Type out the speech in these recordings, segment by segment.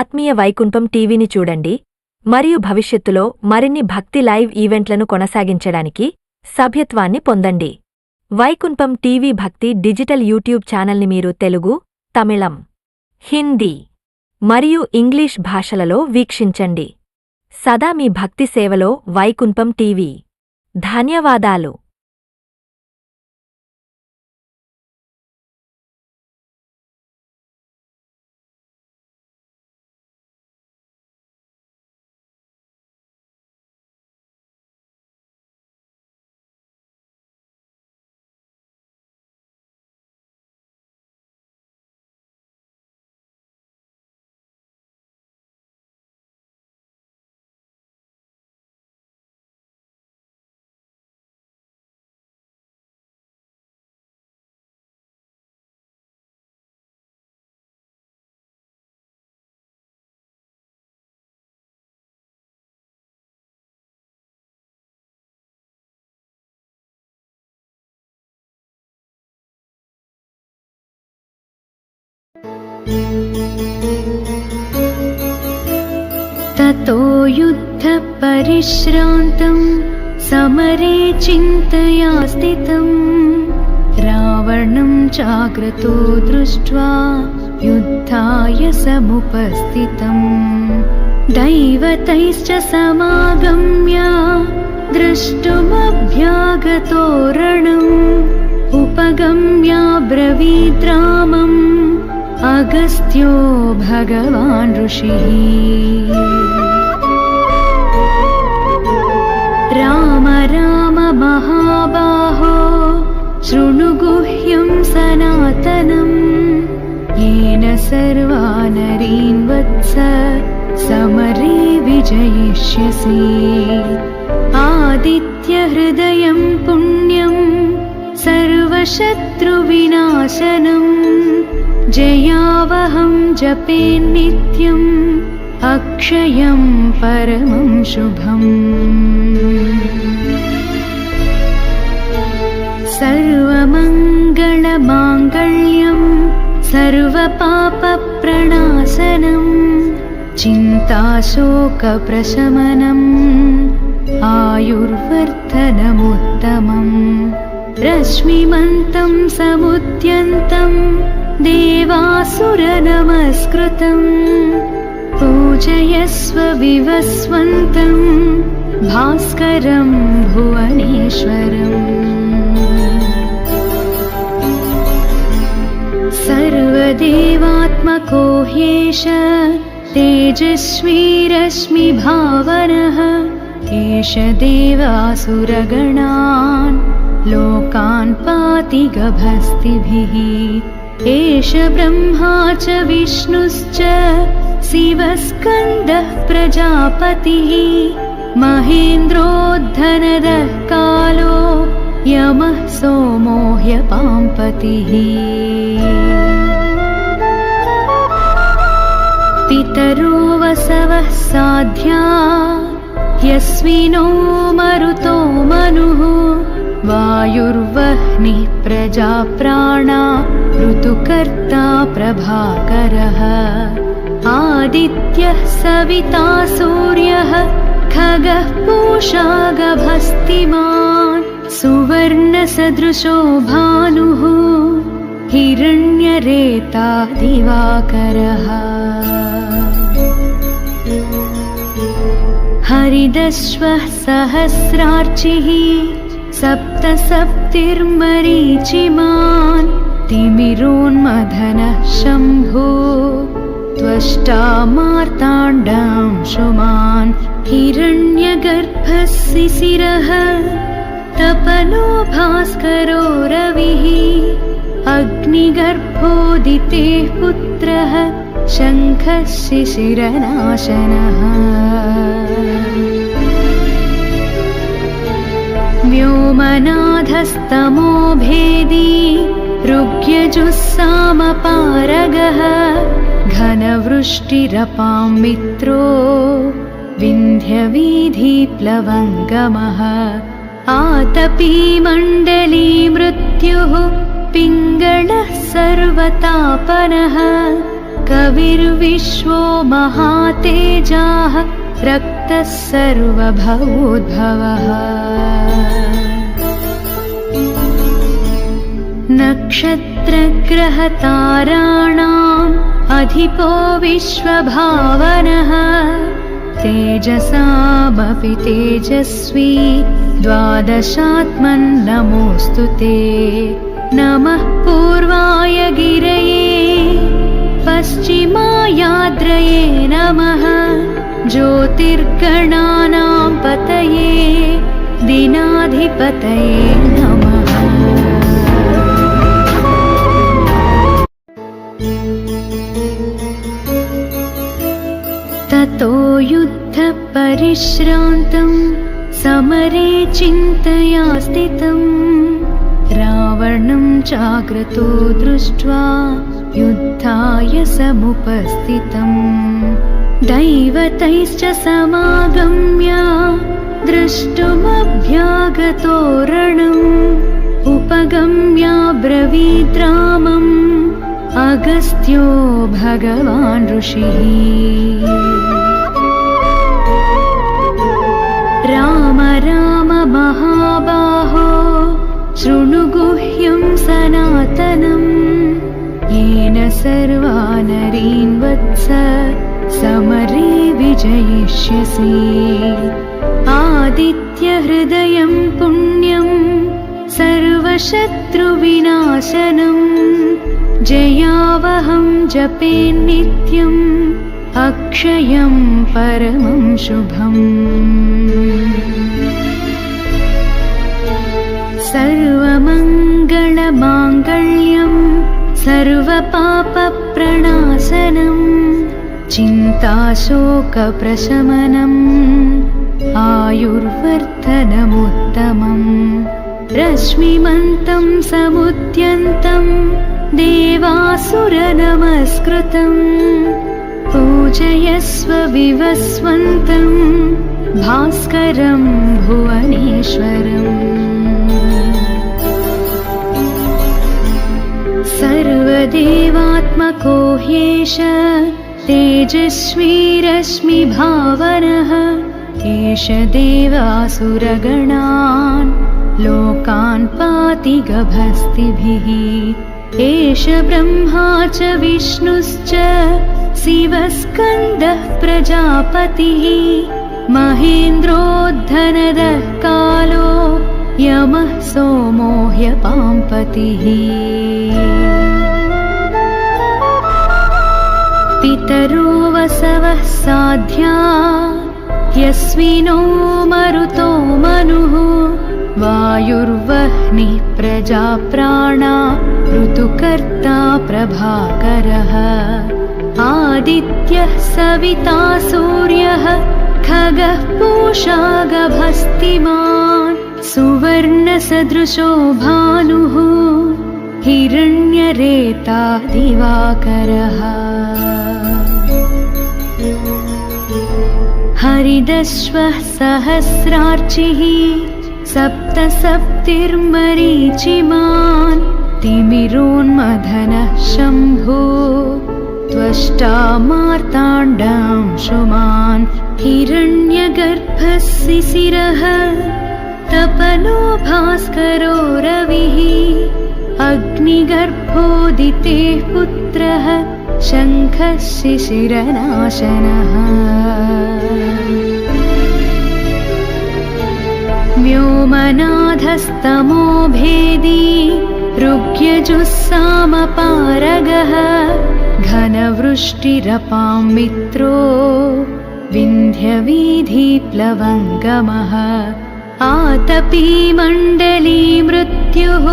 ఆత్మీయ వైకుంఠం టీవీని చూడండి మరియు భవిష్యత్తులో మరిన్ని భక్తి లైవ్ ఈవెంట్లను కొనసాగించడానికి సభ్యత్వాన్ని పొందండి. Vaikuntham TV Bhakti digital YouTube ఛానల్ని మీరు తెలుగు తమిళం హిందీ మరియు ఇంగ్లీష్ భాషలలో వీక్షించండి. సదా మీ భక్తి సేవలో వైకుంఠం టీవీ. ధన్యవాదాలు. ततो युद्धपरिश्रान्तम् समरे चिन्तया स्थितम् रावणं चाग्रतो दृष्ट्वा युद्धाय समुपस्थितम् दैवतैश्च समागम्य द्रष्टुमभ्यागतो रणम् उपगम्याब्रवीद्रामम् अगस्त्यो भगवान् ऋषिः। राम राम महाबाहो शृणु गुह्यं सनातनम् येन सर्वा नरीन् वत्स समरे विजयिष्यसि। आदित्यहृदयं पुण्यम् सर्वशत्रुविनाशनम् जयावहं जपेन्नित्यम् अक्षयं परमं शुभम्। सर्वमङ्गलमाङ्गल्यं सर्वपापप्रणाशनम् चिन्ताशोकप्रशमनम् आयुर्वर्धनमुत्तमम्। रश्मिमन्तं समुद्यन्तं देवासुरनमस्कृतम् पूजयस्व विवस्वन्तं भास्करं भुवनेश्वरम्। सर्वदेवात्मको ह्येष तेजस्वी रश्मिभावनः एष देवासुरगणान् लोकान् पाति गभस्तिभिः एष ब्रह्मा च विष्णुश्च शिवस्कन्दः प्रजापतिः महेन्द्रोद्धनदः कालो यमः सोमो ह्यपाम्पतिः पितरो वसवः साध्या यस्विनो मरुतो मनुः वायुर्वह्निः प्रजाप्राणा ऋतुकर्ता प्रभाकरः। आदित्यः सविता सूर्यः खगः पूषा गभस्तिमान् सुवर्णसदृशो भानुः हिरण्यरेता दिवाकरः। हरिदश्वः सहस्रार्चिः सप्त सप्तिर्मरीचिमान् तिमिरोन्मदनः शम्भो त्वष्टा मार्ताण्डांशुमान् हिरण्यगर्भः शिशिरः तपनो भास्करो रविः अग्निगर्भोदितेः पुत्रः शङ्खः शिशिरनाशनः व्योमनाथस्तमो भेदी ऋग्यजुस्सामपारगः घनवृष्टिरपां मित्रो विन्ध्यवीधिप्लवङ्गमः आतपी मण्डली मृत्युः पिङ्गळः सर्वतापनः कविर्विश्वो महातेजाः रक्तः सर्वभवोद्भवः नक्षत्रग्रहताराणाम् अधिपो विश्वभावनः। तेजसामपि तेजस्वी द्वादशात्मन्नमोऽस्तु ते। नमः पूर्वाय गिरये पश्चिमायाद्रये नमः। ज्योतिर्गणानां पतये दिनाधिपतये नमः ततो युद्धपरिश्रान्तं समरे चिन्तया स्थितम् रावणं जाग्रतो दृष्ट्वा युद्धाय समुपस्थितम्। दैवतैश्च समागम्य द्रष्टुमभ्यागतो रणम्। उपगम्याब्रवीद्रामम् अगस्त्यो भगवान् ऋषिः राम राम महाबाहो शृणु गुह्यं सनातनम् येन सर्वा नरीन् वत्स समरे विजयिष्यसि। आदित्यहृदयं पुण्यम् सर्वशत्रुविनाशनम् जयावहं जपेन्नित्यम् अक्षयं परमं शुभम् सर्वमङ्गलमाङ्गल्यं सर्वपापप्रणाशनम् चिन्ताशोकप्रशमनम् आयुर्वर्धनमुत्तमम्। रश्मिमन्तं समुद्यन्तं देवासुरनमस्कृतम् पूजयस्व विवस्वन्तं भास्करं भुवनेश्वरम् सर्वदेवात्मको ह्येष तेजस्वी रश्मिभावनः एष देवासुरगणान् लोकान् पाति गभस्तिभिः। एष ब्रह्मा च विष्णुश्च शिवस्कन्दः प्रजापतिः। महेन्द्रोद्धनदः कालो यमः सोमो ह्यपाम्पतिः पितरो वसवः साध्या। यस्मिनो मरुतो मनुः। वायुर्वह्निः प्रजाप्राणा। ऋतुकर्ता प्रभाकरः। आदित्यः सविता सूर्यः। खगः पूषा गभस्तिमान्। सुवर्णसदृशो भानुः। हिरण्यरेता दिवाकरः हरिदश्वः सहस्रार्चिः सप्त सप्तिर्मरीचिमान् तिमिरोन्मदनः शम्भो त्वष्टा मार्ताण्डांशुमान् हिरण्यगर्भः शिशिरः तपनो भास्करो रविः अग्निगर्भोदितेः पुत्रः शङ्खः शिशिरनाशनः व्योमनाथस्तमो भेदी ऋग्यजुस्सामपारगः घनवृष्टिरपां मित्रो विन्ध्यवीधिप्लवङ्गमः। आतपी मण्डली मृत्युः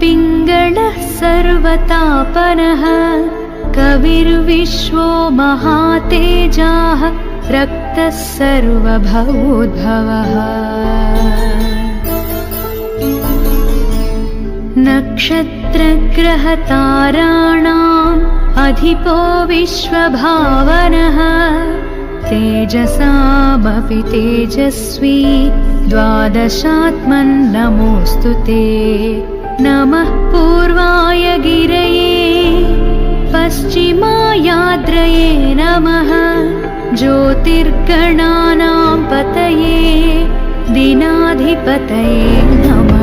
पिङ्गळः सर्वतापनः कविर्विश्वो महातेजाः रक्तः सर्वभवोद्भवः नक्षत्रग्रहताराणाम् अधिपो विश्वभावनः। तेजसामपि तेजस्वी द्वादशात्मन्नमोऽस्तु ते। नमः पूर्वाय गिरये पश्चिमायाद्रये नमः ज्योतिर्गणानां पतये दिनाधिपतये नमः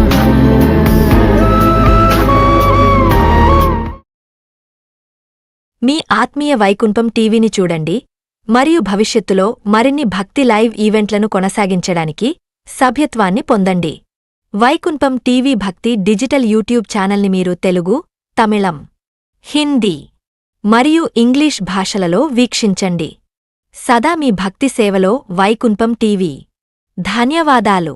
మీ ఆత్మీయ వైకుంఠం టీవీని చూడండి మరియు భవిష్యత్తులో మరిన్ని భక్తి లైవ్ ఈవెంట్లను కొనసాగించడానికి సభ్యత్వాన్ని పొందండి Vaikuntham TV Bhakti digital YouTube ఛానల్ని మీరు తెలుగు తమిళం హిందీ మరియు ఇంగ్లీష్ భాషలలో వీక్షించండి. సదా మీ భక్తి సేవలో వైకుంఠం టీవీ. ధన్యవాదాలు.